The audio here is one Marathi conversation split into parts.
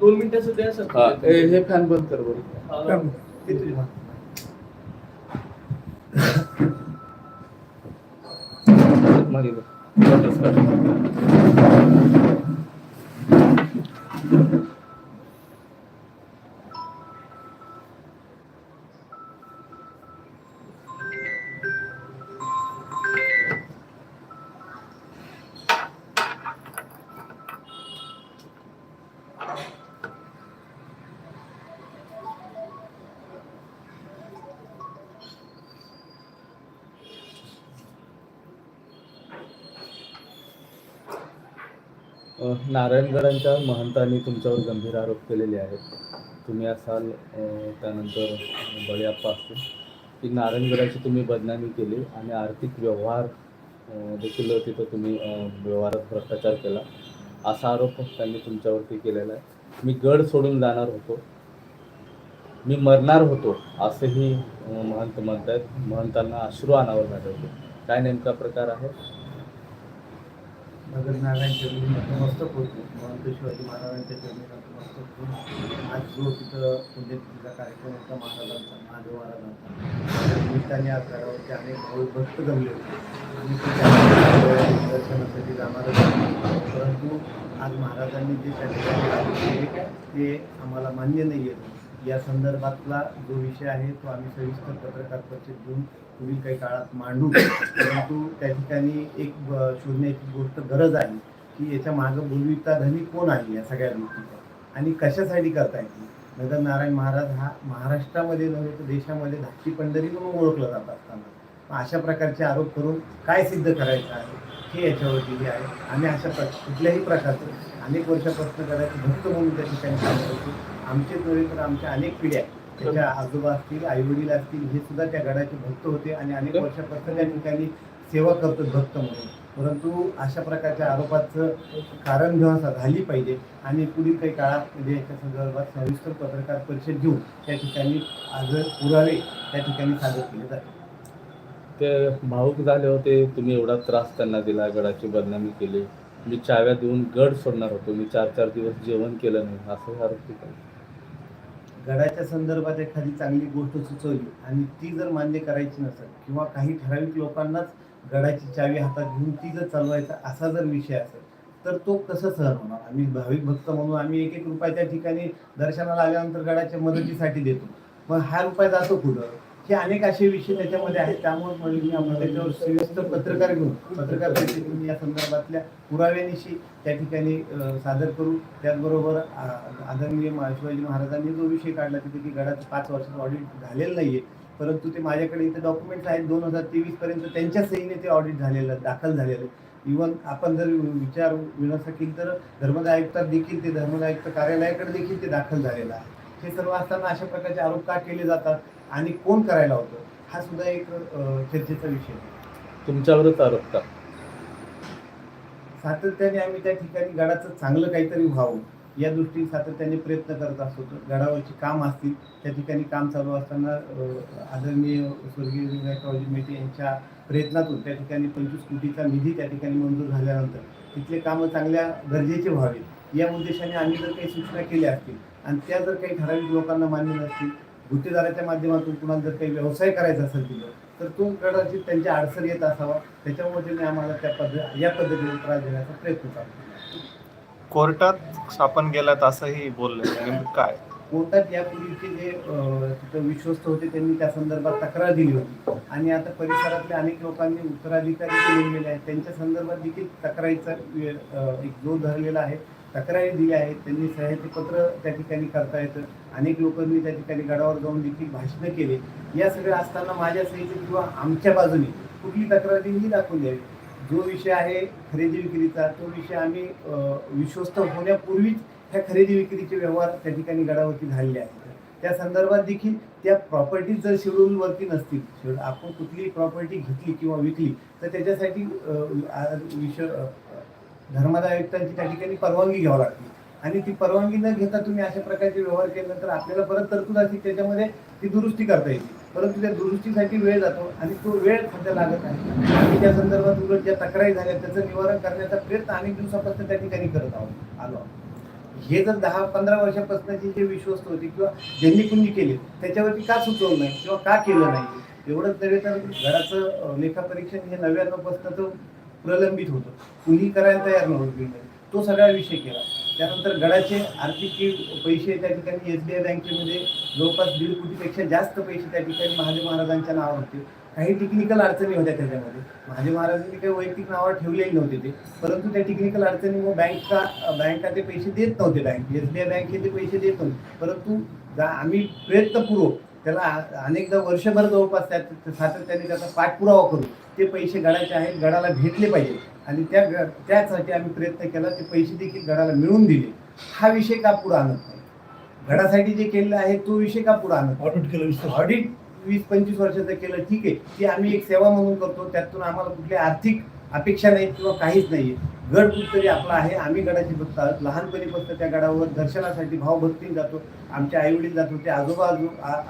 दोन मिनिटाचं द्या सर हा ए- हे फॅन बंद कर बरं. ते तुझ्या मागे बघ. बंदच कर. नारायणगडांच्या महंतांनी तुमच्यावर गंभीर आरोप केलेले आहेत. तुम्ही असाल त्यानंतर बळीआप्पा असतील. की नारायणगडाची तुम्ही बदनामी केली आणि आर्थिक व्यवहार देखील तिथं तुम्ही व्यवहारात भ्रष्टाचार केला. असा आरोप त्यांनी तुमच्यावरती केलेला आहे. मी गड सोडून जाणार होतो. मी मरणार होतो असंही महंत म्हणत आहेत महंतांना अश्रू अनावर झाले होते. काय नेमका प्रकार आहे? नगर नारायण चरणी नतमस्तक होतो. महंत शिवाजी महाराजांच्या चरणी नतमस्तक होऊन आज जो तिथं पुण्यतिथीचा कार्यक्रम होता महाराजांचा महादेव महाराजांचा. त्या निमित्ताने आज घरावरती अनेक भाऊ भक्त जमले होते. आणि ते दर्शनासाठी जाणार परंतु आज महाराजांनी जे त्या ठिकाणी ते आम्हाला मान्य नाही आहे या संदर्भातला जो विषय आहे तो आम्ही सविस्तर पत्रकार परिषद घेऊन पुढील काही काळात मांडू. परंतु त्या ठिकाणी एक शोधण्याची गोष्ट गरज आहे की याच्या मागं भूमिका धनी कोण आहे या सगळ्या गोष्टीचा आणि कशासाठी करता येईल नगर नारायण महाराज हा महाराष्ट्रामध्ये नव्हे तर देशामध्ये धाकटी पंढरी म्हणून ओळखलं जात असताना. मग अशा प्रकारचे आरोप करून काय सिद्ध करायचं आहे? हे याच्यावरती हे आहे. आम्ही अशा प्र कुठल्याही प्रकारचं अनेक वर्षापासून करायचं भक्त म्हणून त्या ठिकाणी काम करतो. आमचेच नव्हे तर आमच्या अनेक पिढ्या त्याच्या आजोबा असतील आई वडील असतील हे सुद्धा त्या गडाचे भक्त होते आणि अनेक वर्षापासून त्या ठिकाणी सेवा करतो भक्त म्हणून. परंतु अशा प्रकारच्या आरोपाचं कारण व्यवस्था झाली पाहिजे आणि पुढील काही काळात म्हणजे याच्या संदर्भात सविस्तर पत्रकार परिषद घेऊन त्या ठिकाणी आज पुरावे त्या ठिकाणी सादर केले जातील. ते भाऊक झाले होते तुम्ही एवढा त्रास त्यांना दिला गडाची बदनामी केली. मी चाव्या देऊन गड सोडणार होतो. मी चार चार दिवस जेवण केलं नाही. असं आरोप केला. गडाच्या संदर्भात एखादी चांगली गोष्ट सुचवली आणि ती जर मान्य करायची नसेल किंवा काही ठराविक लोकांनाच गडाची चावी हातात घेऊन ती जर चालवायचा असा जर विषय असेल तर तो कसं सहन होणार? आम्ही भाविक भक्त म्हणून आम्ही एक एक रुपया त्या ठिकाणी दर्शनाला आल्यानंतर गडाच्या मदतीसाठी देतो. मग हा रुपया जातो कुठं? हे अनेक असे विषय त्याच्यामध्ये आहेत. त्यामुळे म्हणून मी आम्हाला त्याच्यावर सविस्तर पत्रकार घेऊन पत्रकार परिषद या संदर्भातल्या पुराव्यानिशी त्या ठिकाणी सादर करू. त्याचबरोबर आदरणीय शिवाजी महाराजांनी जो विषय काढला तिथे की गडाचं पाच वर्षाचं ऑडिट झालेलं आहे परंतु ते माझ्याकडे इथे डॉक्युमेंट्स आहेत. दोन हजार तेवीस पर्यंत त्यांच्या सहीने ते ऑडिट झालेलं दाखल झालेलं. आहे इवन आपण जर विचार विनसा केली तर धर्मदाय आयुक्तात देखील ते धर्मदाय आयुक्त कार्यालयाकडे देखील ते दाखल झालेलं आहे. हे सर्व असताना अशा प्रकारचे आरोप का केले जातात? आणि कोण करायला होतं? हा सुद्धा एक चर्चेचा विषय तुमच्यावरच आरोप का? सातत्याने आम्ही त्या ठिकाणी गडाचं चांगलं काहीतरी व्हावं या दृष्टीने सातत्याने प्रयत्न करत असतो. तर गडावरची काम असतील त्या ठिकाणी काम चालू असताना आदरणीय स्वर्गीय विनायकरावजी मेटे यांच्या प्रयत्नातून त्या ठिकाणी पंचवीस कोटीचा निधी त्या ठिकाणी मंजूर झाल्यानंतर तिथले कामं चांगल्या दर्जाचे व्हावेत. या उद्देशाने आम्ही जर काही सूचना केल्या असतील आणि त्या जर काही ठराविक लोकांना मान्य नसतील गुत्तेदाराच्या माध्यमातून कुणाला जर काही व्यवसाय करायचा असेल तिथं तर तो कदाचित त्यांच्या अडचण येत असावा. त्याच्यामुळे त्यांनी आम्हाला त्या पद्धत या पद्धतीने त्रास देण्याचा प्रयत्न चालू. कोर्टात स्थापन गेलात असंही बोलले नेमकं काय? कोर्टात यापूर्वीचे जे तिथं विश्वस्त होते त्यांनी त्या संदर्भात तक्रार दिली होती. आणि आता परिसरातल्या अनेक लोकांनी उत्तराधिकारी जे नेमलेले आहेत. त्यांच्या संदर्भात देखील तक्रारीचा एक जोर धरलेला आहे तक्रारी दिल्या आहेत. त्यांनी सह्याचे पत्र त्या ठिकाणी करता येतं. अनेक लोकांनी त्या ठिकाणी गडावर जाऊन देखील भाषणं केले. या सगळं असताना माझ्या सहित किंवा आमच्या बाजूने कुठली तक्रारीही दाखवून द्यावी. जो विषय आहे खरेदी विक्रीचा तो विषय आम्ही विश्वस्त होण्यापूर्वीच ह्या खरेदी विक्रीचे व्यवहार त्या ठिकाणी गडावरती झालेले आहेत. त्या संदर्भात देखील त्या प्रॉपर्टीज जर शेड्यूलवरती नसतील शेड आपण कुठलीही प्रॉपर्टी घेतली किंवा विकली तर त्याच्यासाठी विषय आ- धर्मादाय आयुक्तांची त्या ठिकाणी परवानगी घ्यावी लागते. आणि ती परवानगी न घेता तुम्ही अशा प्रकारचे व्यवहार केल्यानंतर आपल्याला परत तरतूद त्याच्यामध्ये ती दुरुस्ती करता येईल. परंतु त्या दुरुस्तीसाठी वेळ जातो आणि तो वेळ सध्या लागत आहे आणि त्या संदर्भात उलट ज्या तक्रारी झाल्या त्याचं निवारण करण्याचा प्रयत्न अनेक दिवसापासून त्या ठिकाणी करत आहोत आलो हे जर दहा पंधरा वर्षापासूनची जे विश्वस्त होती किंवा ज्यांनी कुणी केले त्याच्यावरती का सुचवलं नाही किंवा का केलं नाही? एवढंच नव्हे तर घराचं लेखापरीक्षण हे नव्याण्णवपासून प्रलंबित होतं. कुणी करायला तयार नव्हतं. तो सगळा विषय केला. त्यानंतर गडाचे आर्थिक पैसे त्या ठिकाणी एस बी आय बँकेमध्ये जवळपास दीड कोटीपेक्षा जास्त पैसे त्या ठिकाणी महादेव महाराजांच्या नावावर होते काही टेक्निकल अडचणी होत्या त्याच्यामध्ये. महादेव महाराजांनी काही वैयक्तिक नावावर ठेवलेही नव्हते ते. परंतु त्या टेक्निकल अडचणीमुळे बँकचा बँका ते पैसे देत नव्हते बँक एस बी आय बँके ते पैसे देत नव्हते. परंतु जा- आम्ही प्रयत्नपूर्वक त्याला अनेकदा वर्षभर जवळपास त्यात सातत्याने त्याचा पाठपुरावा करू ते पैसे गडाचे आहेत गडाला भेटले पाहिजे आणि त्या त्यासाठी आम्ही प्रयत्न केला ते पैसे देखील गडाला मिळवून दिले. हा विषय का पुढे आणत नाही? गडासाठी जे केलेलं आहे तो विषय का पुढे आणत ऑडिट केलं ऑडिट वीस पंचवीस वर्षाचं केलं ठीक आहे. ती आम्ही एक सेवा म्हणून करतो त्यातून आम्हाला कुठली आर्थिक अपेक्षा नाही किंवा काहीच नाहीये. गड कुठतरी आपला आहे आम्ही गडाची भक्त आहोत. लहानपणीपासून त्या गडावर दर्शनासाठी भावभक्तीने जातो. आमचे आई वडील जात होते आजोबा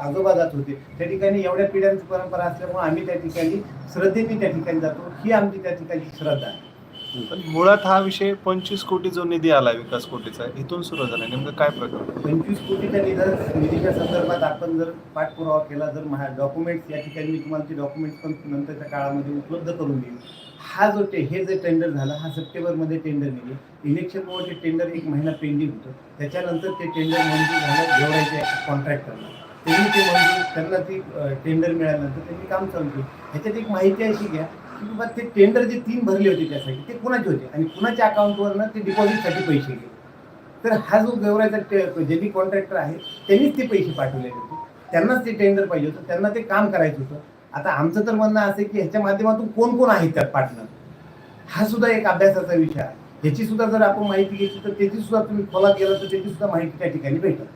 आजोबा जात होते. त्या ठिकाणी एवढ्या पिढ्यांची परंपरा असल्यामुळे आम्ही त्या ठिकाणी श्रद्धेने त्या ठिकाणी जातो. ही आमची त्या ठिकाणी श्रद्धा आहे. पण मुळात हा विषय पंचवीस कोटी जो निधी आला विकास कोटीचा इथून सुरू झाला. नेमकं काय प्रकार पंचवीस कोटीच्या निधी निधीच्या संदर्भात आपण जर पाठपुरावा केला जर डॉक्युमेंट्स या ठिकाणी मी तुम्हाला ते डॉक्युमेंट्स पण नंतरच्या काळामध्ये उपलब्ध करून देईल हा जो टे हे जे टेंडर झालं हा सप्टेंबरमध्ये टेंडर निघे इलेक्शनमुळे ते टेंडर एक महिना पेंडिंग होतं. त्याच्यानंतर ते टेंडर मंजूर झालं जेवढायचे कॉन्ट्रॅक्टरला त्यांनी ते मंजूर त्यांना ती टेंडर मिळाल्यानंतर त्यांनी काम चालू केलं. ह्याच्यात एक माहिती अशी घ्या की बाबा ते टेंडर जे तीन भरले होते त्यासाठी ते कुणाचे होते? आणि कुणाच्या अकाउंटवरनं ते डिपॉझिटसाठी पैसे गेले? तर हा जो गौराचा टे- कॉन्ट्रॅक्टर आहे त्यांनीच ते पैसे पाठवलेले होते. त्यांनाच ते टेंडर पाहिजे होतं. त्यांना ते काम करायचं होतं. आता आमचं तर म्हणणं असं की ह्याच्या माध्यमातून कोण कोण आहे त्यात पार्टनर हा सुद्धा एक अभ्यासाचा विषय आहे. ह्याची सुद्धा जर आपण माहिती घेतली तर त्याची सुद्धा तुम्ही खोलात गेला तर त्याची सुद्धा माहिती त्या ठिकाणी भेटेल.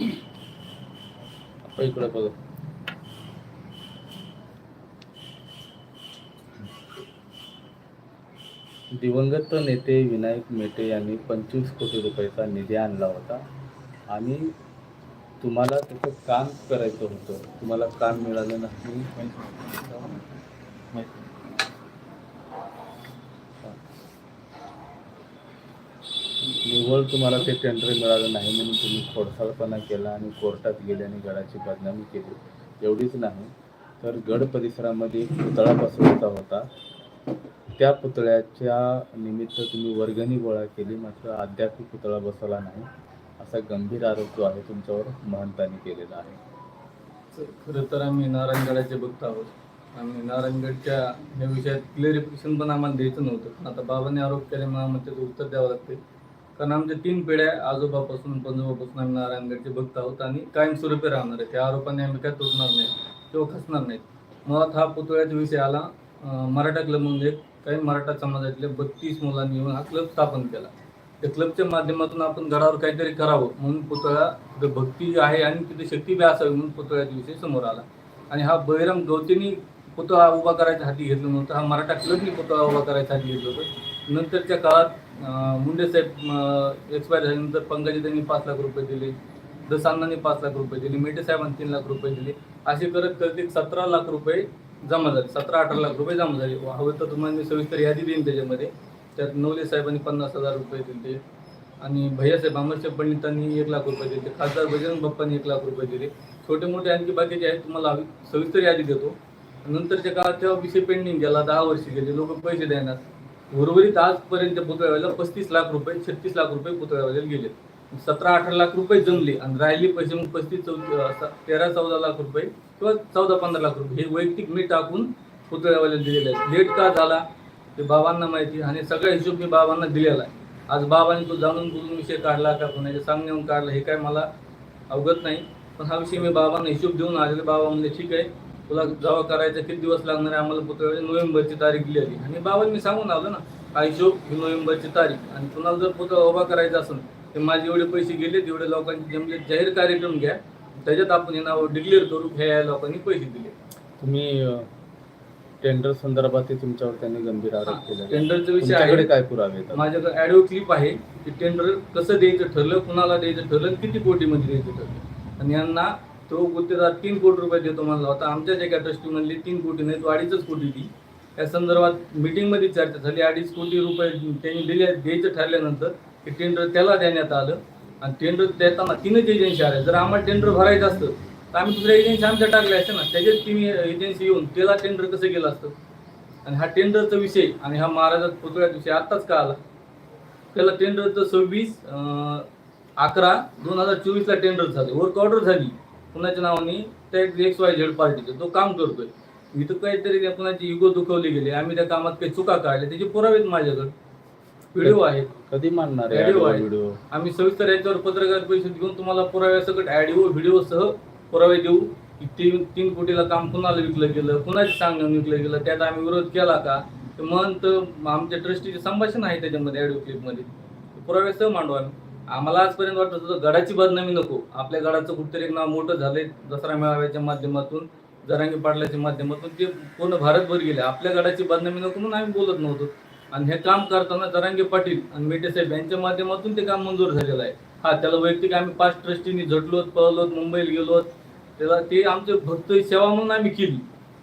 आपण इकडे बघ. दिवंगत नेते विनायक मेटे यांनी पंचवीस कोटी रुपयाचा निधी आणला होता. आणि तुम्हाला त्याचं काम करायचं होतं. तुम्हाला काम मिळालं नाही. निव्वळ तुम्हाला ते टेंडर मिळालं नाही म्हणून तुम्ही खोडसाळपणा केला आणि कोर्टात गेले आणि गडाची बदनामी केली एवढीच नाही. तर गड परिसरामध्ये एक पुतळा बसवायचा होता. त्या पुतळ्याच्या निमित्त तुम्ही वर्गणी गोळा केली मात्र अद्याप पुतळा बसवला नाही. असा गंभीर आरोप जो आहे तुमच्यावर महंतांनी केलेला आहे. तर खरं तर आम्ही नारायणगडाचे भक्त आहोत. आम्ही नारायणगडच्या या विषयात क्लिअरिफिकेशन पण आम्हाला द्यायचं नव्हतं. आता बाबांनी आरोप केल्यामुळे आम्हाला त्याचं उत्तर द्यावं लागते कारण आमच्या तीन पिढ्या आजोबापासून पंजोबापासून आम्ही नारायणगडचे भक्त आहोत आणि कायमस्वरूपी राहणार आहे त्या आरोपाने आम्ही काय तुटणार नाही किंवा खसणार नाहीत मुळात हा पुतळ्याचा विषय आला. मराठा क्लब म्हणून एक काही मराठा समाजातल्या बत्तीस मुलांनी येऊन हा क्लब स्थापन केला. त्या क्लबच्या माध्यमातून आपण गडावर काहीतरी करावं म्हणून पुतळा तिथे भक्ती आहे आणि तिथे शक्ती बी असावी म्हणून पुतळ्याचा विषय समोर आला. आणि हा बहिराम गवतीने पुतळा उभा करायच्या हाती घेतलं नव्हता. हा मराठा क्लबनी पुतळा उभा करायच्या हाती घेतलं होतं. नंतरच्या काळात मुंडे साहेब एक्सपायर झाल्यानंतर पंकजी त्यांनी पाच लाख रुपये दिले दसांनांनी पाच लाख रुपये दिले मेटे साहेबांनी तीन लाख रुपये दिले. असे करत करत एक सतरा लाख रुपये जमा झाले सतरा अठरा लाख रुपये जमा झाले. हवं तर तुम्हाला मी सविस्तर यादी देईन त्याच्यामध्ये. त्यात नवले साहेबांनी पन्नास हजार रुपये दिले आणि भैयासाहेब अमरसाहेब पंडितांनी एक लाख रुपये दिले खासदार बजरंग बाप्पांनी एक लाख रुपये दिले. छोटे मोठे आणखी बाकीचे आहेत तुम्हाला सविस्तर यादी देतो. नंतरच्या काळात तेव्हा विषय पेंडिंग गेला दहा वर्ष गेले लोक पैसे देणार. उर्वरित आजपर्यंत पुतळ्याला पस्तीस लाख रुपये छत्तीस लाख रुपये पुतळ्यावाल्याला गेले. सतरा अठरा लाख रुपये जमले आणि राहिले पैसे मग पस्तीस चौदा तेरा चौदा लाख रुपये किंवा चौदा पंधरा लाख रुपये हे वैयक्तिक मी टाकून पुतळ्यावाल्याला दिलेले आहेत. लेट का झाला? ते बाबांना माहिती आणि सगळा हिशोब मी बाबांना दिलेला आहे. आज बाबांनी तो जाणून बुजून विषय काढला का कोणाच्या सांगण्याहून काढला हे काय मला अवगत नाही. पण हा विषय मी बाबांना हिशोब देऊन आलेले बाबा म्हणले ठीक आहे तुला जेव्हा करायचं किती दिवस लागणार आहे आम्हाला पुतळ्याची नोव्हेंबरची तारीख दिली आली आणि बाबांनी मी सांगून आलो ना हिशोब ही नोव्हेंबरची तारीख. आणि कुणाला जर पुतळा उभा करायचा असेल तर माझे एवढे पैसे गेले तेवढे लोकांचे जमले जाहीर कार्यक्रम घ्या. त्याच्यात आपण हे नाव डिक्लेअर करू ह्या या लोकांनी पैसे दिले. तुम्ही टेंडर संदर्भात तुमच्यावर त्यांनी गंभीर आरोप केले टेंडरचा विषय आहे. काय पुरावे? माझ्याकडे ऑडिओ क्लिप आहे की टेंडर कसं द्यायचं ठरलं कुणाला द्यायचं ठरलं किती कोटीमध्ये द्यायचं ठरलं. आणि यांना तो गुत्तेदार तीन कोटी रुपये देतो म्हणला होता. आमच्याच एका ट्रस्टी म्हणली तीन कोटी नाही तो अडीचच कोटी दी या संदर्भात मीटिंगमध्ये चर्चा झाली. अडीच कोटी रुपये त्यांनी दिले द्यायचं ठरल्यानंतर ते टेंडर त्याला देण्यात आलं. आणि टेंडर देताना तीनच एजन्सी आल्या जर आम्हाला टेंडर भरायचं असतं तर आम्ही दुसऱ्या एजन्सी आमच्या टाकल्या असत्या ना. त्याच्यात तीन एजन्सी येऊन त्याला टेंडर कसं गेलं असतं? आणि हा टेंडरचा विषय आणि हा महाराजात पुतळ्याचा विषय आत्ताच का आला त्याला टेंडरचं सव्वीस अकरा दोन हजार चोवीसला टेंडर झाले. वर्क ऑर्डर झाली. कुणाच्या नावाने त्या एक्स वाय झेड पार्टीचे तो काम करतोय. इथं काहीतरी त्या कुणाची इगो दुखवली गेली आम्ही त्या कामात काही चुका काढल्या त्याचे पुरावे आहेत माझ्याकडे. व्हिडिओ आहेत. कधी मानणार Video आहे. व्हिडिओ आम्ही सविस्तर याच्यावर पत्रकार परिषद घेऊन तुम्हाला पुराव्यासकट ऑडिओ व्हिडिओ सह पुरावे देऊ. तीन तीन कोटीला काम कुणाला विकलं गेलं कुणाच्या सांगण्यानं विकलं गेलं त्यात आम्ही विरोध केला का? तर आमच्या ट्रस्टीचे संभाषण आहे त्याच्यामध्ये ऑडिओ क्लिपमध्ये पुराव्यासह मांडू आम्ही. आम्हाला आजपर्यंत वाटत होतं गडाची बदनामी नको. आपल्या गडाचं कुठतरी एक नाव मोठं झालंय दसरा मेळाव्याच्या माध्यमातून जरांगी पाटलाच्या माध्यमातून ते पूर्ण भारतभर गेले. आपल्या गडाची बदनामी नको म्हणून आम्ही बोलत नव्हतो. आणि हे काम करताना जरांगे पाटील आणि मेटे साहेब यांच्या माध्यमातून ते काम मंजूर झालेलं आहे. हा त्याला वैयक्तिक आम्ही पाच ट्रस्टीनी झटलोत पळलोत मुंबईला गेलोत. त्याला ते आमचे भक्त सेवा म्हणून आम्ही केली.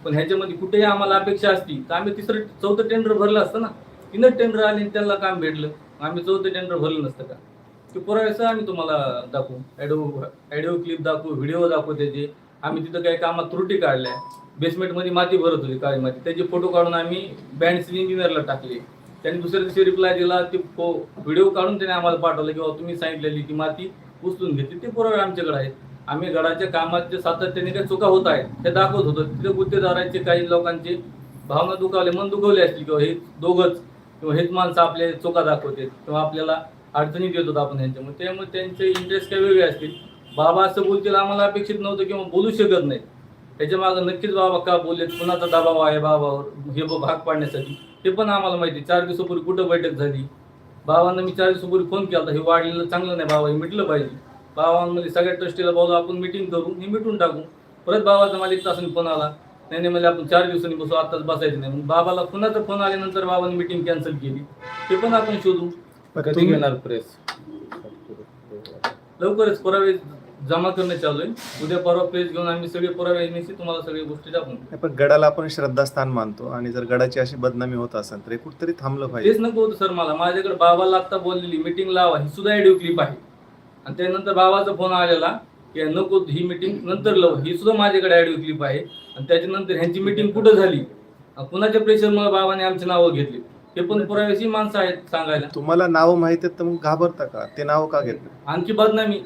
पण ह्याच्यामध्ये कुठेही आम्हाला अपेक्षा असती. तर आम्ही तिसरं चौथं टेंडर भरलं असतं ना. तीनच टेंडर आले आणि त्यांना काम भेटलं. आम्ही चौथं टेंडर भरलं नसतं का? ते पुरायचं आम्ही तुम्हाला दाखवू. ॲडो ॲडिओ क्लिप दाखवू व्हिडिओ दाखवू त्याचे. आम्ही तिथं काही कामात त्रुटी काढल्या. बेसमेंटमध्ये माती भरत होती काळी माती. त्याचे फोटो काढून आम्ही बँड इंजिनियरला टाकले. त्यांनी दुसऱ्या दिवशी रिप्लाय दिला ते व्हिडिओ काढून त्याने आम्हाला पाठवलं किंवा तुम्ही सांगितलेली ती माती उचलून घेतली. ते पुरावे आमच्याकडे आहेत आम्ही घराच्या कामात सातत्याने काही चुका होत आहेत हे दाखवत होतो. तिथे गुत्तेदारांचे काही लोकांचे भावना दुखावले मन दुखवले असतील किंवा हे दोघंच किंवा हेच माणसं आपले चुका दाखवते किंवा आपल्याला अडचणी येत होतो आपण यांच्यामुळे त्यामुळे त्यांचे इंटरेस्ट काही वेगळे असतील? बाबा असं बोलतील आम्हाला अपेक्षित नव्हतं किंवा बोलू शकत नाही त्याच्या मागं नक्कीच बाबा का बोलले कुणाचा दबाव आहे बाबावर? हे भाग पाडण्यासाठी. ते पण आम्हाला माहिती चार दिवसापूर्वी कुठं बैठक झाली? बाबांना मी चार दिवसापूर्वी फोन केला होता. हे वाढलेलं चांगलं नाही बाबा हे मिटलं पाहिजे. बाबांमध्ये सगळ्या ट्रस्टीला बोलू आपण मिटिंग करू हे मिटून टाकू. परत बाबाचा मला एक तासाने फोन आला. नाही नाही म्हणजे आपण चार दिवसांनी बसू आत्ताच बसायचं नाही. मग बाबाला कुणाचा फोन आल्यानंतर बाबांनी मिटिंग कॅन्सल केली? ते पण आपण शोधू. कधी घेणार प्रेस लवकरच पुरावे जमा करणं चालू आहे. उद्या परवा प्लेस घेऊन आम्ही सगळे पुरावे निश्चित तुम्हाला सगळी गोष्टी दाखवून. पण गडाला आपण श्रद्धास्थान मानतो आणि जर गडाची अशी बदनामी होत असेल तर हे कुठतरी थांबलं पाहिजे. तेच नको होतं सर मला. माझ्याकडे बाबाला आता बोललेली मिटिंग लावा. ही सुद्धा ऑडिओ क्लिप आहे. आणि त्यानंतर बाबाचा फोन आलेला की नको ही मिटिंग नंतर लाव. ही सुद्धा माझ्याकडे ऑडिओ क्लिप आहे. आणि त्याच्यानंतर ह्यांची मिटिंग कुठं झाली? कुणाच्या प्रेशरमुळे बाबाने आमची नावं घेतली. हे पण पुराव्याची माणसं आहेत सांगायला. तुम्हाला नाव माहिती आहेत तर मग घाबरता का? ते नाव का घेतलं आणखी बदनामी.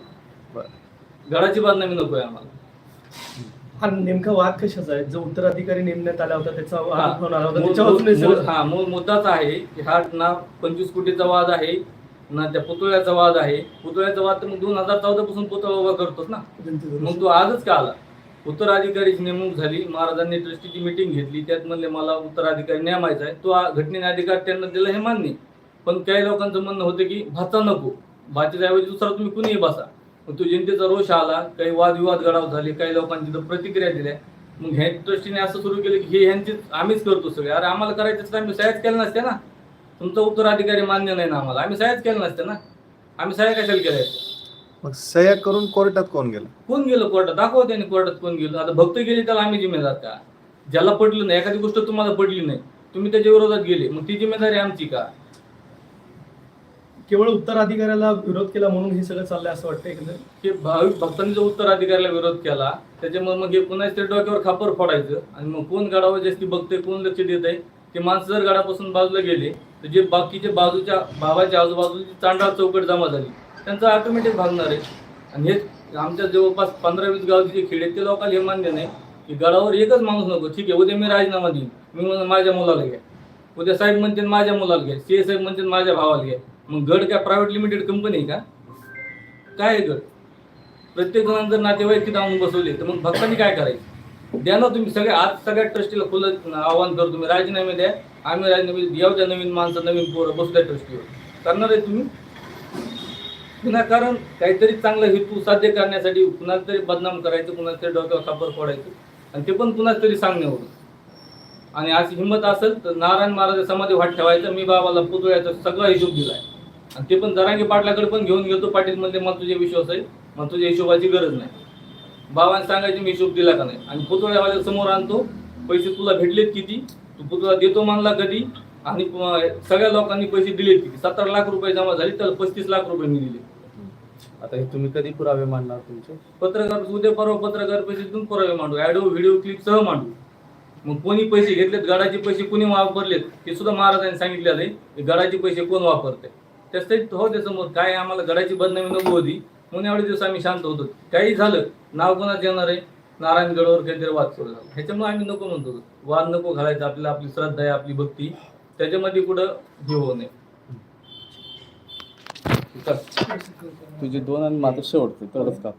गडाची बदनामी नको आहे आम्हाला. हा नेमका वाद कशाचा आहे? जो उत्तराधिकारी नेमण्यात आला होता त्याचा हा. आरोप होणार होता मूळ- त्याच्यावर तुम्ही मूळ- सगळं- हा मूळ मुद्दाच आहे की हा ना पंचवीस कोटीचा वाद आहे ना त्या पुतळ्याचा वाद आहे. पुतळ्याचा वाद तर मग दोन हजार चौदा पासून पुतळा उभा करतोच ना. मग तो आजच का आला? उत्तराधिकारीची नेमणूक झाली. महाराजांनी ट्रस्टीची मिटिंग घेतली. त्यात म्हणले मला उत्तराधिकारी नेमायचा आहे. तो घटनेने अधिकार त्यांना दिला हे मान्य पण काही लोकांचं म्हणणं होतं की भाचा नको. भाचेच्या ऐवजी दुसरा तुम्ही कुणीही बसा. मग तो जनतेचा रोष आला. काही वादविवाद गडाव झाले. काही लोकांची तिथं प्रतिक्रिया दिल्या. मग ह्या ट्रस्टीने असं सुरू केलं की हे ह्यांचीच आम्हीच करतो सगळे. अरे आम्हाला करायचं तर आम्ही सह्याच केलं नसते ना. तुमचा उत्तराधिकारी मान्य नाही ना आम्हाला. आम्ही सह्याच केलं नसते ना. आम्ही सह्या कशाला केल्या? मग सह्या करून कोर्टात कोण गेलं? कोण गेलं कोर्टात? दाखवा त्यांनी कोर्टात कोण गेलं. आता भक्त गेले त्याला आम्ही जिम्मेदार का? ज्याला पडलं नाही एखादी गोष्ट तुम्हाला पडली नाही तुम्ही त्याच्या विरोधात गेले मग ती जिम्मेदारी आमची का? केवळ उत्तराधिकाऱ्याला विरोध केला म्हणून हे सगळं चाललंय असं वाटतं एकंदर हे भाविक भक्तांनी जो उत्तराधिकाऱ्याला विरोध केला त्याच्यामुळे मग हे पुन्हा ते डोक्यावर खापर फोडायचं. आणि मग कोण गडावर जास्ती बघते कोण लक्ष देत आहे? ते माणसं जर गडापासून बाजूला गेले तर जे बाकीचे बाजूच्या भावाच्या आजूबाजूची चांडाळ चौकट जमा झाली. त्यांचं ऑटोमॅटिक भागणार आहे. आणि हेच आमच्या जवळपास पंधरा वीस गावचे जे खेडे आहेत, ते लोकांना हे मान्य नाही. की गडावर एकच माणूस नको. ठीक आहे उद्या मी राजीनामा देईन. मी म्हणून माझ्या मुलाला घ्या. उद्या साहेब म्हणते माझ्या मुलाला घ्या. सी साहेब म्हणते माझ्या भावाला घ्या. मग गड काय प्रायव्हेट लिमिटेड कंपनी आहे का? काय आहे गड? प्रत्येक जणांना जर नातेवाईक तिथं आणून बसवले तर मग भक्तांनी काय करायचं? द्या ना तुम्ही सगळ्या आज सगळ्या ट्रस्टीला खुलं आव्हान करतो तुम्ही. राजीनामे द्या. आम्ही राजनवीन येऊ नवीन माणसं नवीन पोरं बसल्या ट्रस्टीवर. करणार आहे तुम्ही? विनाकारण काहीतरी चांगला हेतू साध्य करण्यासाठी कुणाला तरी बदनाम करायचं कुणाला तरी डोक्यावर खापर फोडायचं आणि ते पण कुणाला तरी सांगण्यावरून आणि अशी हिंमत असेल तर नारायण महाराज समाधी वाट ठेवायचं मी बाबाला पुतळ्याचा सगळा हिशोब दिलाय. आणि ते पण जरांगी पाटलाकडे पण घेऊन गेलो पाटील म्हणजे मला तुझे विश्वास आहे मला तुझ्या हिशोबाची गरज नाही. बाबांनी सांगायचे मी हिशोब दिला का नाही? आणि पुतळ्यावाल्या समोर आणतो पैसे तुला भेटलेत किती? तू पुतळा देतो मानला कधी? आणि सगळ्या लोकांनी पैसे दिलेत किती? सत्तर लाख रुपये जमा झाले तर पस्तीस लाख रुपये मी दिले. आता हे तुम्ही कधी पुरावे मांडणार तुमचे? पत्रकार उद्या परवा पत्रकार पैसे पुरावे मांडू. ऑडिओ व्हिडिओ क्लिप सह मांडू. मग कोणी पैसे घेतलेत गडाचे पैसे कोणी वापरलेत हे सुद्धा महाराजांनी सांगितलेलं आहे. की गडाचे पैसे कोण वापरते त्यासाठी हो त्यासमोर काय आम्हाला गडाची बदनामी नको होती म्हणून एवढे दिवस आम्ही शांत होतो. काही झालं नाव कोणाच येणार आहे? नारायणगडवर काहीतरी वाद सुरू झाला. ह्याच्यामुळे आम्ही नको म्हणतो. वाद नको घालायचा. आपल्याला आपली श्रद्धा आहे आपली भक्ती. त्याच्यामध्ये कुठं हे होऊ नये. तुझे दोन आणि माझं शेवटचं तरच का?